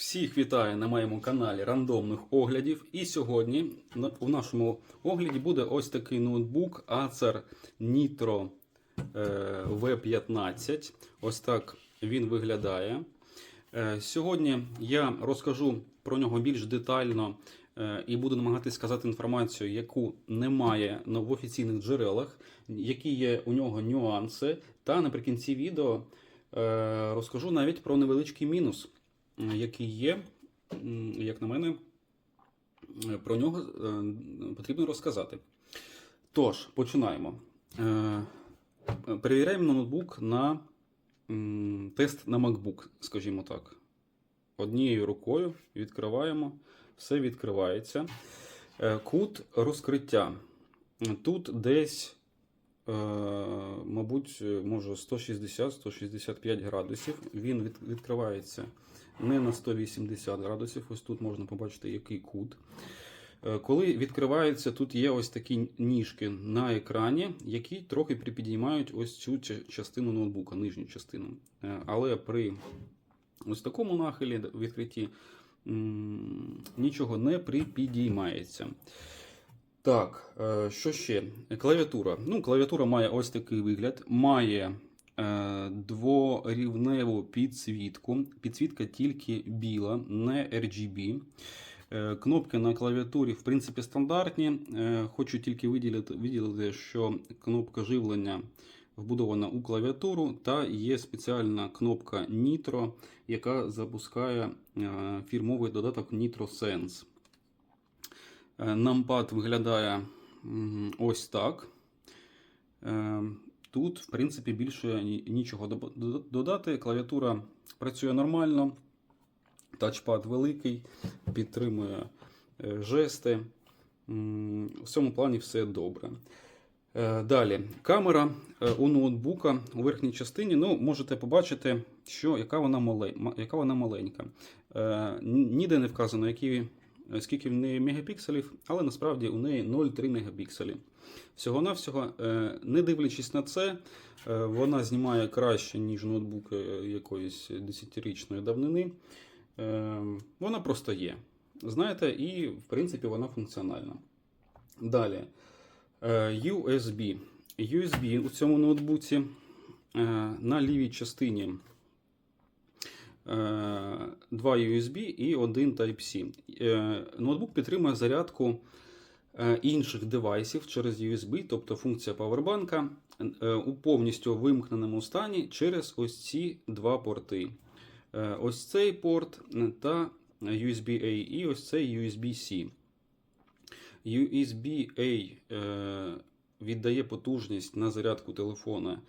Всіх вітаю на моєму каналі рандомних оглядів. І сьогодні у нашому огляді буде ось такий ноутбук Acer Nitro е, V15. Ось так він виглядає. Е, Сьогодні я розкажу про нього більш детально е, і буду намагатися сказати інформацію, яку немає в офіційних джерелах, які є у нього нюанси. Та наприкінці відео розкажу навіть про невеличкий мінус, який є, як на мене, е, про нього е, потрібно розказати. Тож, починаємо. Е, Перевіряємо ноутбук на тест на MacBook, скажімо так. Однією рукою відкриваємо, все відкривається. Кут розкриття. Тут десь, мабуть, може 160-165 градусів. Він відкривається не на 180 градусів. Ось тут можна побачити, який кут. Е, Коли відкривається, тут є ось такі ніжки на екрані, які трохи припідіймають ось цю частину ноутбука, нижню частину. Е, Але при ось такому нахилі відкритті нічого не припідіймається. Так, е, що ще? Клавіатура. Ну, клавіатура має ось такий вигляд. Має дворівневу підсвітку. Підсвітка тільки біла, не RGB. Е, Кнопки на клавіатурі, в принципі, стандартні. Е, Хочу тільки виділити, виділити, що кнопка живлення вбудована у клавіатуру, та є спеціальна кнопка Nitro, яка запускає е, фірмовий додаток NitroSense. Е, Нампад виглядає ось так. Тут, в принципі, більше нічого додати. Клавіатура працює нормально, тачпад великий, підтримує е, жести. В цьому плані все добре. Е, Далі, камера е, у ноутбука у верхній частині. Ну, можете побачити, що, яка, вона мале, яка вона маленька. Ніде не вказано, які, скільки в неї мегапікселів, але насправді у неї 0,3 мегапікселі. Всього-навсього, е, не дивлячись на це, е, вона знімає краще, ніж ноутбуки якоїсь 10-річної давнини. Е, Вона просто є. Знаєте, і в принципі вона функціональна. Далі. Е, USB. USB у цьому ноутбуці е, на лівій частині е, два USB і один Type-C. Е, Ноутбук підтримує зарядку е, інших девайсів через USB, тобто функція павербанка е, у повністю вимкненому стані через ось ці два порти. Е, Ось цей порт е, та USB-A і ось цей USB-C. USB-A е, віддає потужність на зарядку телефона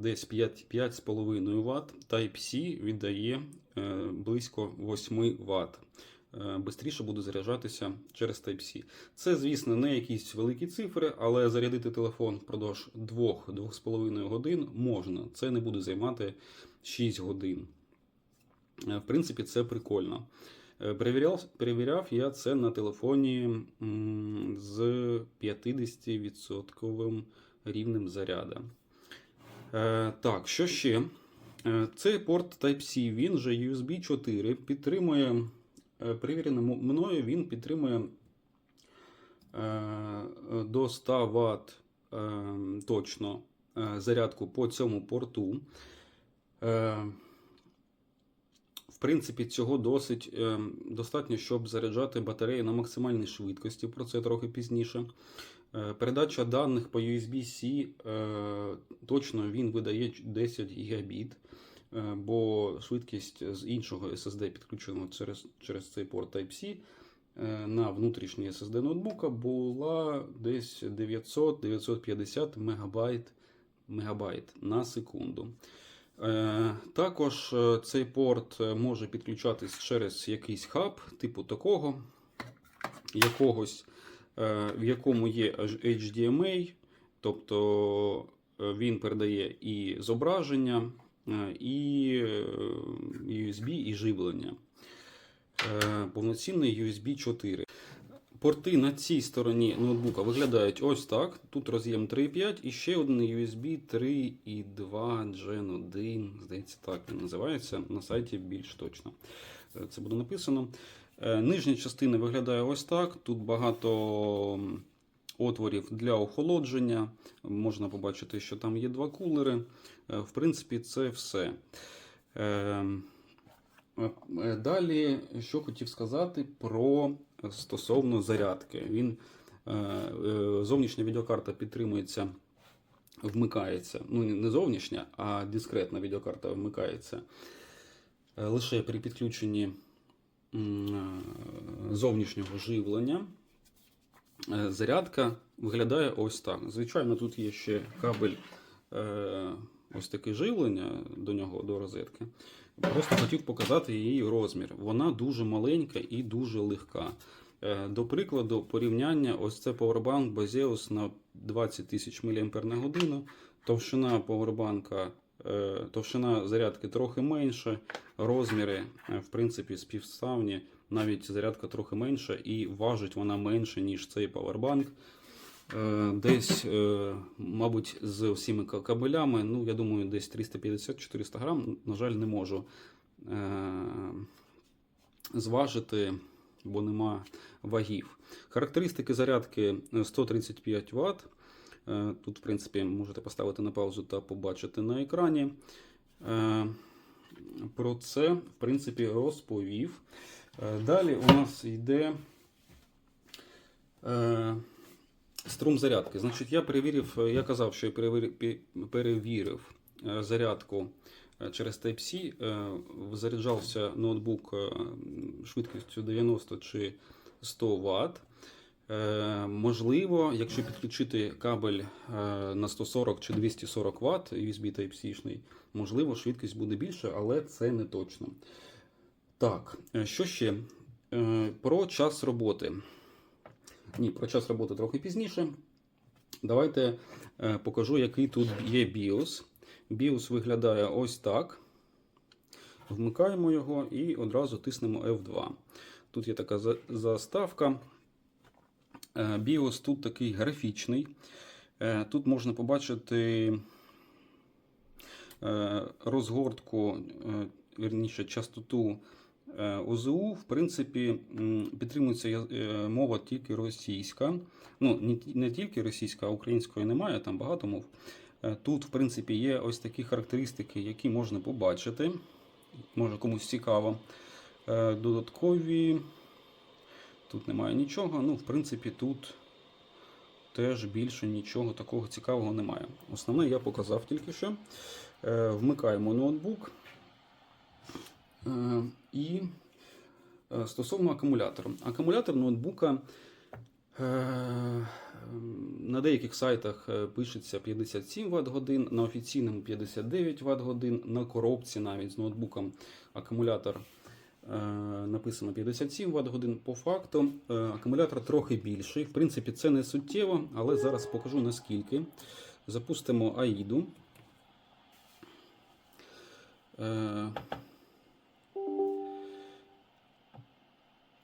десь 5 5,5 Вт. Type-C віддає е, близько 8 Вт. Е, Бистріше буде заряджатися через Type-C. Це, звісно, не якісь великі цифри, але зарядити телефон впродовж 2-2,5 годин можна. Це не буде займати 6 годин. Е, В принципі, це прикольно. Е, Перевіряв, перевіряв я це на телефоні з 50% рівнем заряда. Е, Так, що ще? Е, Цей порт Type-C, він же USB 4, підтримує, е, перевірено мною, він підтримує е, до 100 Вт е, точно е, зарядку по цьому порту. Е, в принципі, цього досить е, достатньо, щоб заряджати батареї на максимальній швидкості. Про це трохи пізніше. Е, передача даних по USB-C е, точно він видає 10 гігабіт, е, бо швидкість з іншого SSD, підключеного через, через цей порт Type-C, е, на внутрішній SSD ноутбука була десь 900-950 мегабайт, мегабайт на секунду. Е, Також е, цей порт е, може підключатись через якийсь хаб, типу такого, якогось, е, в якому є HDMI, тобто е, він передає і зображення, е, і е, USB, і живлення. Е, Повноцінний USB 4. Порти на цій стороні ноутбука виглядають ось так. Тут роз'єм 3.5 і ще один USB 3.2 Gen 1. Здається, так він називається. На сайті більш точно. Е, Це буде написано. Е, Нижня частина виглядає ось так. Тут багато отворів для охолодження. Можна побачити, що там є два кулери. Е, В принципі, це все. Е, Е, Далі, що хотів сказати про стосовно зарядки. Він, зовнішня відеокарта підтримується, вмикається. Ну, не зовнішня, а дискретна відеокарта вмикається лише при підключенні зовнішнього живлення. Зарядка виглядає ось так. Звичайно, тут є ще кабель ось таке живлення до нього, до розетки. Просто хотів показати її розмір. Вона дуже маленька і дуже легка. Е, До прикладу, порівняння, ось це Powerbank Baseus на 20 тисяч мАч. Товщина повербанка, е, товщина зарядки трохи менша, розміри, е, в принципі, співставні, навіть зарядка трохи менша, і важить вона менше, ніж цей Powerbank. Е, Десь, е, мабуть, з всіми ка- кабелями, ну, я думаю, десь 350-400 грам. На жаль, не можу е, зважити, бо нема вагів. Характеристики зарядки е, 135 Вт. Тут, в принципі, можете поставити на паузу та побачити на екрані. Про це, в принципі, розповів. Далі у нас йде. Струм зарядки. Значить, я перевірив, е, я казав, що я перевірив, е, зарядку е, через Type-C. Заряджався ноутбук швидкістю 90 чи 100 Вт. Можливо, якщо підключити кабель на 140 чи 240 Вт, USB Type-C, можливо, швидкість буде більше, але це не точно. Так, що ще? Про час роботи. Ні, про час роботи трохи пізніше. Давайте е, покажу, який тут є BIOS. BIOS виглядає ось так. Вмикаємо його і одразу тиснемо F2. Тут є така заставка. Е, BIOS тут такий графічний. Е, Тут можна побачити розгортку, е, вірніше, частоту ОЗУ. В принципі, підтримується е, мова тільки російська. Ну, не, тільки російська, а української немає, там багато мов. Е, Тут, в принципі, є ось такі характеристики, які можна побачити. Може комусь цікаво. Е, Додаткові. Тут немає нічого. Ну, в принципі, тут теж більше нічого такого цікавого немає. Основне я показав тільки що. Е, Вмикаємо ноутбук. І е, стосовно акумулятора. Акумулятор ноутбука е, на деяких сайтах е, пишеться 57 Вт годин, на офіційному 59 Вт годин, на коробці навіть з ноутбуком акумулятор написано 57 Вт годин. По факту акумулятор трохи більший. В принципі, це не суттєво, але зараз покажу наскільки. Запустимо AIDу.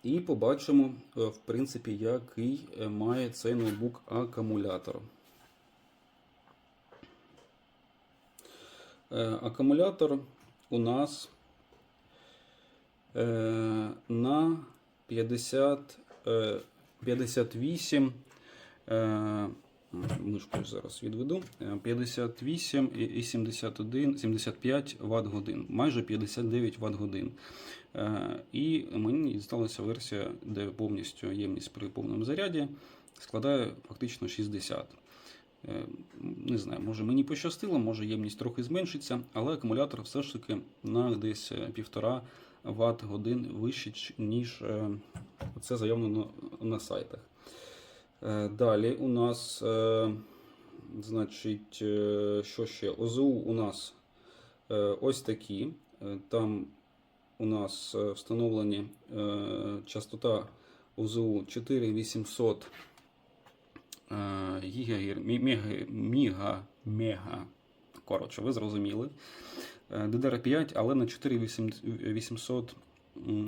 І побачимо, е, в принципі, який е, має цей ноутбук акумулятор. Е, Акумулятор у нас на 50, е, 58. е, Мишку зараз відведу. Е, 58 і і 71, 75 Вт годин, майже 59 Вт годин. Е, І мені дісталася версія, де повністю ємність при повному заряді складає фактично 60. Е, Не знаю, може мені пощастило, може ємність трохи зменшиться, але акумулятор все ж таки на десь е, 1,5 Вт годин вище, ніж це заявлено на сайтах. Далі у нас, значить, що ще? ОЗУ у нас ось такі. Там у нас е, встановлені е, частота ОЗУ 4800 е, гігагер, мега, мега. Коротше, ви зрозуміли. Е, DDR5, але на 4800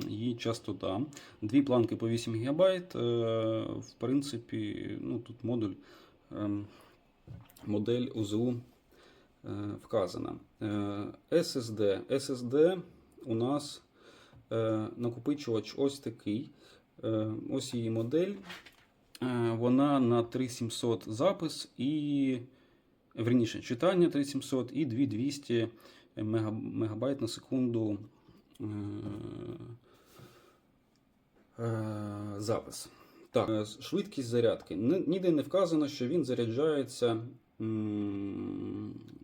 її частота. Дві планки по 8 ГБ. В принципі, ну, тут модуль, ем, модель УЗУ е, вказана. SSD. SSD у нас е, накопичувач ось такий. Е, Ось її модель. Е, Вона на 3700 запис і верніше, читання 3700 і 2200 мегабайт на секунду запис. Так, швидкість зарядки. Ніде не вказано, що він заряджається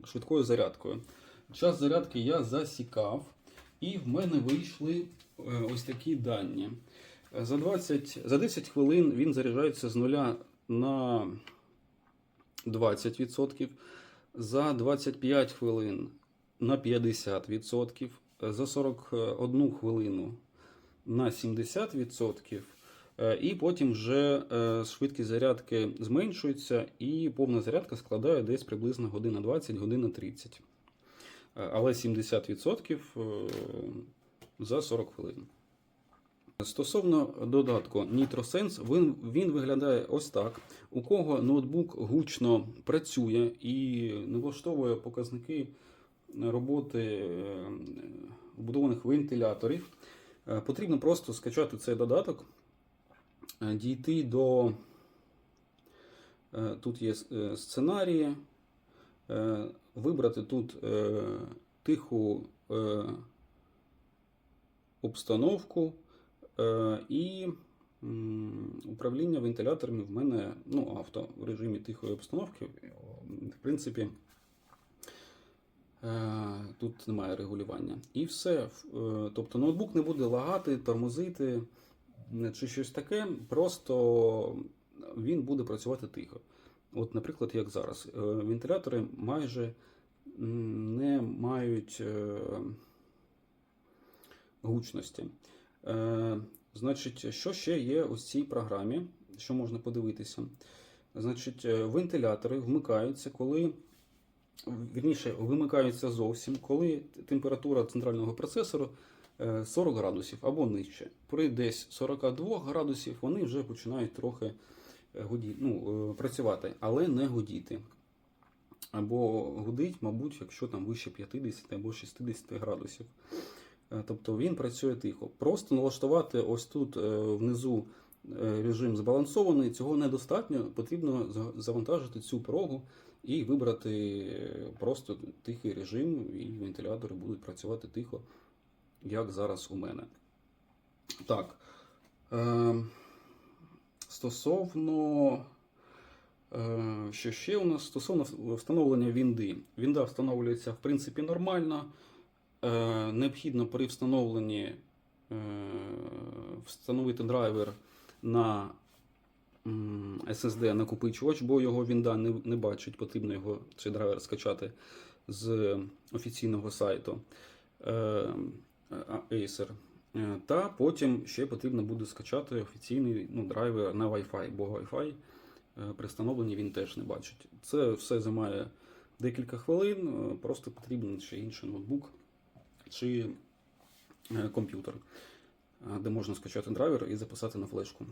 швидкою зарядкою. Час зарядки я засікав, і в мене вийшли е, ось такі дані. Е, За, 20, за 10 хвилин він заряджається з нуля на 20%, за 25 хвилин на 50%, е, за 41 хвилину на 70%, е, і потім вже швидкість зарядки зменшується, і повна зарядка складає десь приблизно година 20, година 30. Але 70% е, за 40 хвилин. Стосовно додатку NitroSense, він, він виглядає ось так. У кого ноутбук гучно працює і не влаштовує показники роботи е, вбудованих вентиляторів, е, потрібно просто скачати цей додаток, дійти до тут є сценарії, вибрати тут е, тиху е, обстановку. Е, І управління вентиляторами в мене ну, авто в режимі тихої обстановки. В принципі, е, тут немає регулювання. І все. Е, Тобто ноутбук не буде лагати, тормозити е, чи щось таке. Просто він буде працювати тихо. От, наприклад, як зараз. Е, Вентилятори майже не мають е, гучності. Е, Значить, що ще є у цій програмі, що можна подивитися? Значить, вентилятори вмикаються, коли вірніше, вимикаються зовсім, коли температура центрального процесору е, 40 градусів або нижче. При десь 42 градусів вони вже починають трохи гуді, ну, е, працювати, але не гудіти. Або гудить, мабуть, якщо там вище 50 або 60 градусів. Е, Тобто він працює тихо. Просто налаштувати ось тут е, внизу режим збалансований, цього недостатньо. Потрібно завантажити цю прогу і вибрати просто тихий режим, і вентилятори будуть працювати тихо, як зараз у мене. Так. Стосовно. Е, Що ще у нас стосовно встановлення вінди. Вінда встановлюється в принципі нормально. Е, Необхідно при встановленні е, встановити драйвер на SSD накопичувач, бо його вінда не, не бачить, потрібно його цей драйвер скачати з офіційного сайту Acer. Е, Та потім ще потрібно буде скачати офіційний ну, драйвер на Wi-Fi, бо Wi-Fi е, при встановленні він теж не бачить. Це все займає декілька хвилин, е, просто потрібен ще інший ноутбук чи комп'ютер, де можна скачати драйвер і записати на флешку.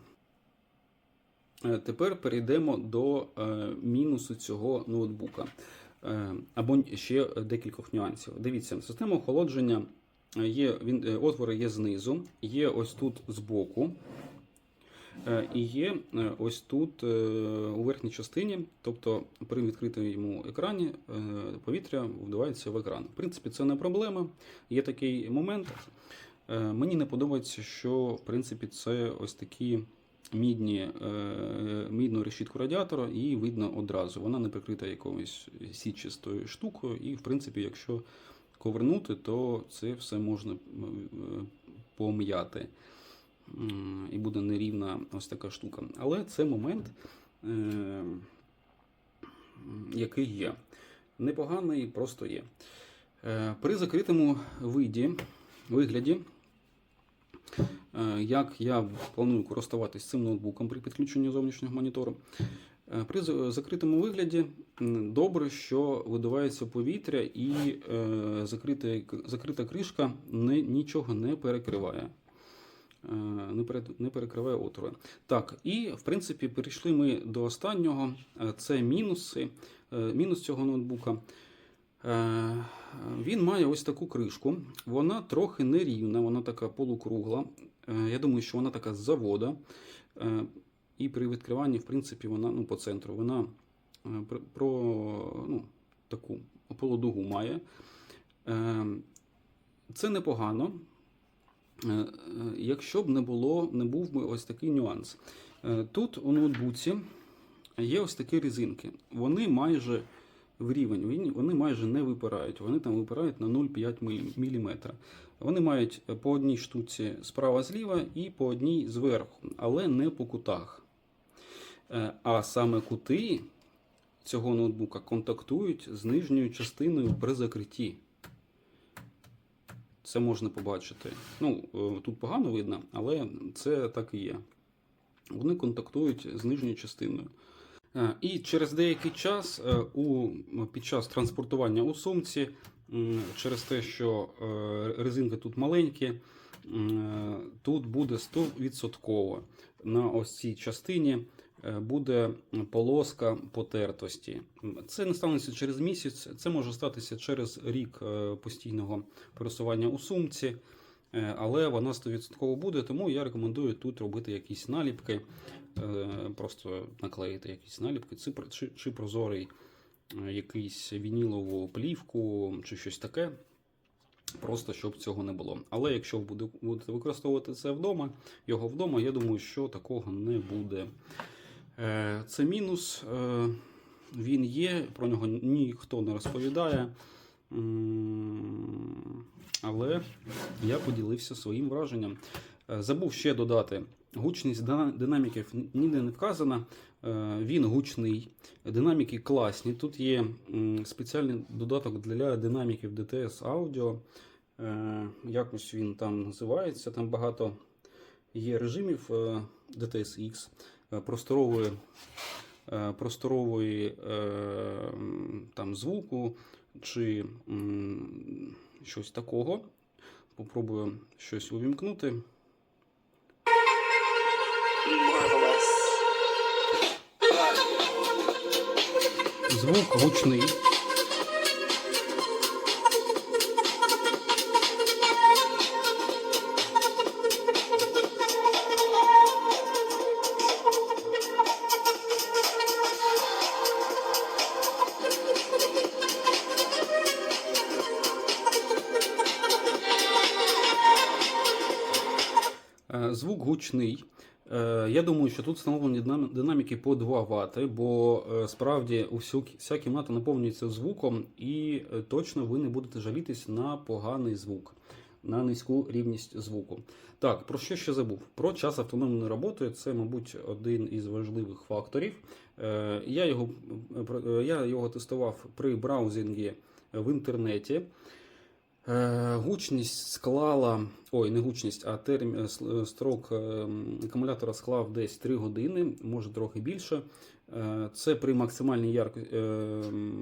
Тепер перейдемо до мінусу цього ноутбука. Або ще декількох нюансів. Дивіться, система охолодження є, він, е, отвори є знизу, є ось тут збоку. Е, І є е, ось тут у верхній частині, тобто при відкритому екрані повітря вдувається в екран. В принципі, це не проблема. Є такий момент. Мені не подобається, що в принципі це ось такі мідні, мідну решітку радіатора, і видно одразу. Вона не прикрита якоюсь сітчастою штукою, і в принципі, якщо ковернути, то це все можна е, пом'яти. І буде нерівна ось така штука. Але це момент, е, який є. Непоганий, просто є. Е, При закритому виді, вигляді, е, як я планую користуватись цим ноутбуком при підключенні зовнішнього монітору. Е, При закритому вигляді добре, що видувається повітря і е, закрита, закрита кришка не, нічого не перекриває. е, не, пере, не перекриває отвори. Так, і в принципі перейшли ми до останнього. Це мінуси. Мінус цього ноутбука. Він має ось таку кришку. Вона трохи нерівна, вона така полукругла. Я думаю, що вона така з завода. І при відкриванні, в принципі, вона ну, по центру. Вона е, про- ну, таку полудугу має. Е, Це непогано. Е, е, Якщо б не було, не був би ось такий нюанс. Тут у ноутбуці є ось такі резинки. Вони майже в рівень, вони майже не випирають. Вони там випирають на 0,5 мм. Вони мають по одній штуці справа зліва і по одній зверху, але не по кутах. Е, А саме кути цього ноутбука контактують з нижньою частиною при закритті. Це можна побачити. Ну, е, тут погано видно, але це так і є. Вони контактують з нижньою частиною. Е, І через деякий час у, під час транспортування у сумці, через те, що резинки тут маленькі, тут буде 100% на ось цій частині буде полоска потертості. Це не станеться через місяць, це може статися через рік е, постійного пересування у сумці. Е, Але вона 100% буде, тому я рекомендую тут робити якісь наліпки, е, просто наклеїти якісь наліпки, чи, чи, прозорий е, якийсь вінілову плівку, чи щось таке. Просто щоб цього не було. Але якщо ви буде- будете використовувати це вдома, його вдома, я думаю, що такого не буде. Е, Це мінус. е, Він є, про нього ніхто не розповідає. Але я поділився своїм враженням. Е, Забув ще додати. Гучність динаміків ніде не вказана. Він гучний, динаміки класні. Тут є спеціальний додаток для динаміків DTS Audio. Якось він там називається. Там багато є режимів DTS X, просторової, е, просторової е, там, звуку чи щось такого. Попробую щось увімкнути. Звук гучний. Гучний. Е, Я думаю, що тут встановлені динаміки по 2 Вт, бо е, справді вся кімната наповнюється звуком, і е, точно ви не будете жалітись на поганий звук, на низьку рівність звуку. Так, про що ще забув? Про час автономної роботи це, мабуть, один із важливих факторів. Я його, я його тестував при браузингі в інтернеті. Е, Гучність склала, ой, не гучність, а терм, е, е, строк акумулятора склав десь 3 години, може трохи більше. Це при максимальній ярко,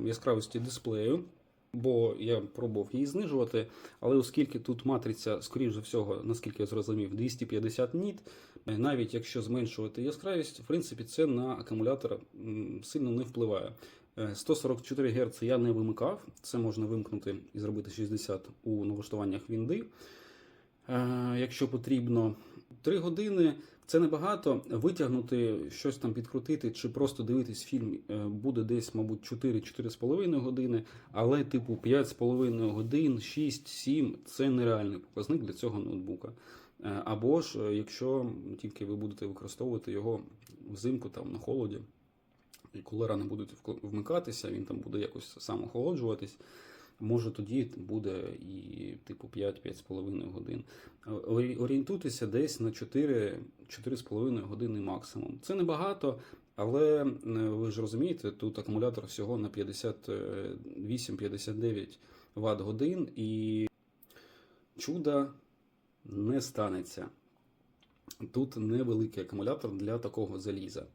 яскравості дисплею, бо я пробував її знижувати, але оскільки тут матриця, скоріш за всього, наскільки я зрозумів, 250 ніт, навіть якщо зменшувати яскравість, в принципі, це на акумулятор сильно не впливає. Е, 144 Гц я не вимикав. Це можна вимкнути і зробити 60 у налаштуваннях Вінди. Е, Якщо потрібно 3 години, це небагато. Витягнути щось там підкрутити чи просто дивитись фільм е, буде десь, мабуть, 4-4,5 години, але типу 5,5 годин, 6-7 це нереальний показник для цього ноутбука. Е, Або ж, е, якщо тільки ви будете використовувати його взимку там на холоді і кулера не будуть вмикатися, він там буде якось сам охолоджуватись. Може тоді буде і типу 5-5,5 годин. Е, Орієнтуйтеся десь на 4-4,5 години максимум. Це небагато, але е, ви ж розумієте, тут акумулятор всього на 58-59 Вт годин і чуда не станеться. Тут невеликий акумулятор для такого заліза.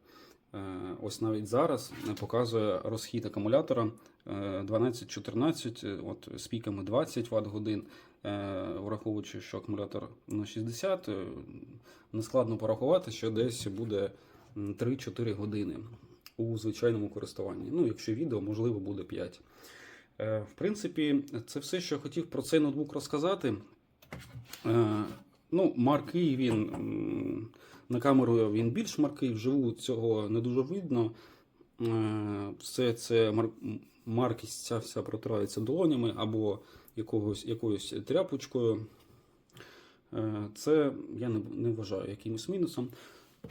Е, Ось навіть зараз показує розхід акумулятора е, 12-14, е, от з піками 20 Вт годин, е, враховуючи, що акумулятор на 60, е, нескладно порахувати, що десь буде 3-4 години у звичайному користуванні. Ну, якщо відео, можливо, буде 5. Е, В принципі, це все, що я хотів про цей ноутбук розказати. Е, Ну, маркий він на камеру він більш маркий, вживу цього не дуже видно. Е, Все це мар- маркість ця вся протирається долонями або якогось, якоюсь тряпочкою. Е, Це я не, не вважаю якимось мінусом.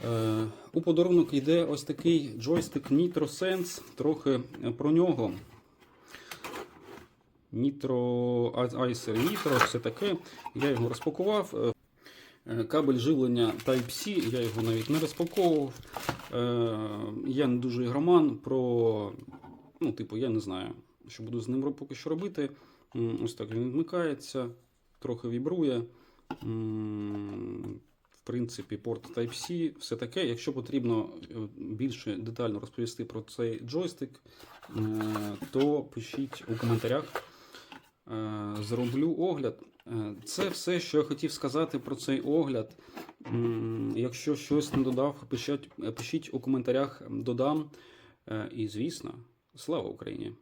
Е, У подарунок йде ось такий джойстик Nitro Sense. Трохи про нього. Nitro Acer Nitro, все таке. Я його розпакував. Е, Кабель живлення Type-C, я його навіть не розпаковував. Е, Я не дуже ігроман про. Ну, типу, я не знаю, що буду з ним поки що робити. Ось так він вмикається, трохи вібрує. В принципі, порт Type-C, все таке. Якщо потрібно е, більше детально розповісти про цей джойстик, то пишіть у коментарях. Зроблю огляд. Е, Це все, що я хотів сказати про цей огляд. Якщо щось не додав, пишіть, пишіть у коментарях, додам. Е, І, звісно, слава Україні!